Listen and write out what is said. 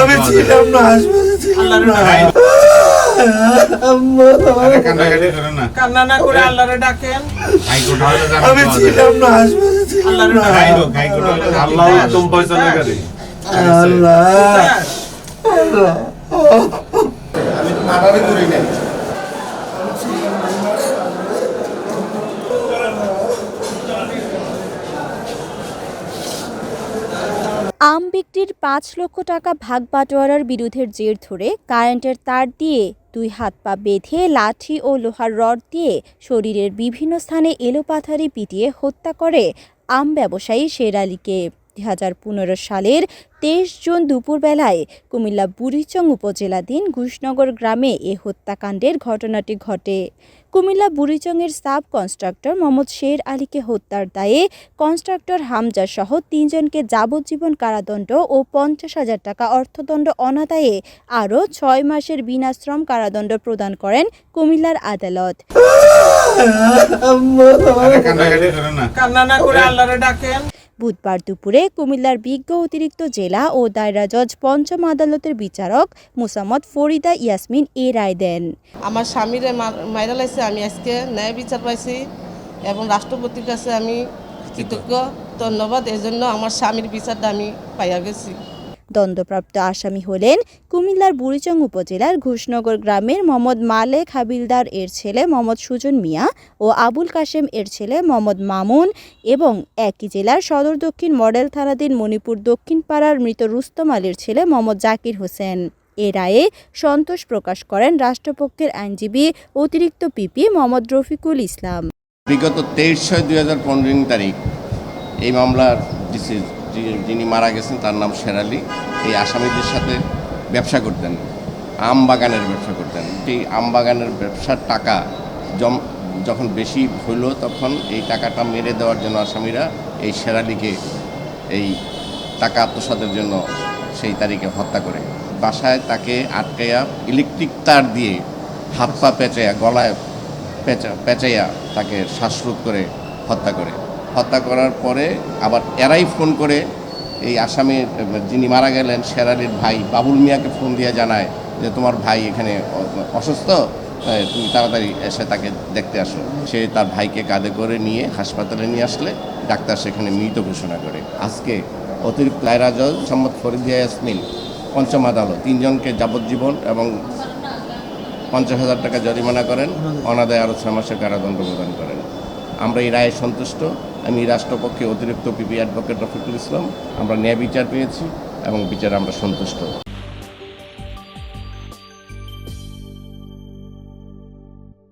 আমি ছিলাম না হাসপাতালে ছিলাম না। কান্না করে আল্লাহরে ডাকেন। আমি ছিলাম ছিলাম আল্লাহ উত্তম আল্লাহ। আমি তো করি নাই। আম বিক্রির পাঁচ লক্ষ টাকা ভাগ বাটোয়ারার বিরোধের জের ধরে কারেন্টের তার দিয়ে দুই হাত পা বেঁধে লাঠি ও লোহার রড দিয়ে শরীরের বিভিন্ন স্থানে এলোপাথারি পিটিয়ে হত্যা করে আম ব্যবসায়ী শের আলীকে দুই হাজার পনেরো সালের তেইশ জুন দুপুরবেলায় কুমিল্লা বুড়িচং উপজেলাধীন ঘুষনগর গ্রামে এ হত্যাকাণ্ডের ঘটনাটি ঘটে। কুমিল্লা বুড়িচংয়ের সাব কনস্ট্রাক্টর মোহাম্মদ শের আলীকে হত্যার দায়ে কনস্ট্রাক্টর হামজা সহ তিনজনকে যাবজ্জীবন কারাদণ্ড ও পঞ্চাশ হাজার টাকা অর্থদণ্ড অনাদায়ে আরও ছয় মাসের বিনাশ্রম কারাদণ্ড প্রদান করেন কুমিল্লার আদালত। কান্না না করে আল্লাহরে ডাকেন। বুধবার দুপুরে কুমিল্লার বিজ্ঞ অতিরিক্ত জেলা ও দায়রা জজ পঞ্চম আদালতের বিচারক মুসাম্মদ ফরিদা ইয়াসমিন এ রায় দেন। আমার স্বামীরে মাইরা লাইছে আমি আজকে ন্যায় বিচার পাইছি এবং রাষ্ট্রপতির কাছে আমি কৃতজ্ঞ। ধন্যবাদ। এজন্য জন্য আমার স্বামীর বিচারটা আমি পাইয়া গেছি। দণ্ডপ্রাপ্ত আসামি হলেন কুমিল্লার বুড়িচং উপজেলার ঘোষনগর গ্রামের মোহাম্মদ মালেক হাবিলদার, এর ছেলে মোহাম্মদ সুজন মিয়া ও আবুল কাশেম, এর ছেলে মোহাম্মদ মামুন এবং একই জেলার সদর দক্ষিণ মডেল থানাধীন মণিপুর দক্ষিণ পাড়ার মৃত রুস্তম আলীর ছেলে মোহাম্মদ জাকির হোসেন। এ রায়ে সন্তোষ প্রকাশ করেন রাষ্ট্রপক্ষের আইনজীবী অতিরিক্ত পিপি মোহাম্মদ রফিকুল ইসলাম। বিগত তেইশ ছয় দুই হাজার পনেরো তারিখ এই মামলার ডিসি- যি- যিনি মারা গেছেন, তার নাম শেরালি এই আসামিদের সাথে ব্যবসা করতেন, আম বাগানের ব্যবসা করতেন। এই আম বাগানের ব্যবসার টাকা জম, যখন বেশি হইল, তখন এই টাকাটা মেরে দেওয়ার জন্য আসামিরা এই শেরালিকে এই টাকা আত্মসাতের জন্য সেই তারিখে হত্যা করে। বাসায় তাকে আটকাইয়া ইলেকট্রিক তার দিয়ে হাত পা পেঁচাইয়া, গলায় পেঁচা, পেঁচাইয়া তাকে শ্বাসরোধ করে হত্যা করে। হত্যা করার পরে আবার এরাই ফোন করে এই আসামি, যিনি মারা গেলেন, শেরালির ভাই, বাবুল মিয়াকে ফোন দিয়ে জানায় যে তোমার ভাই এখানে অসুস্থ তুমি তাড়াতাড়ি এসে তাকে দেখতে আসো। সে তার ভাইকে কাঁধে করে নিয়ে হাসপাতালে নিয়ে আসলে, ডাক্তার সেখানে মৃত ঘোষণা করে। আজকে অতিরিক্ত জজ সম্মত ফরিদিয়া ইয়াসমিন, পঞ্চম আদালত, তিনজনকে যাবজ্জীবন এবং পঞ্চাশ হাজার টাকা জরিমানা করেন। অনাদায় আরও ছয় মাসের কারাদণ্ড প্রদান করেন। আমরা এই রায়ে সন্তুষ্ট। আমি রাষ্ট্রপক্ষে অতিরিক্ত পিপি অ্যাডভোকেট রফিকুল ইসলাম। আমরা ন্যায় বিচার পেয়েছি এবং বিচারে আমরা সন্তুষ্ট।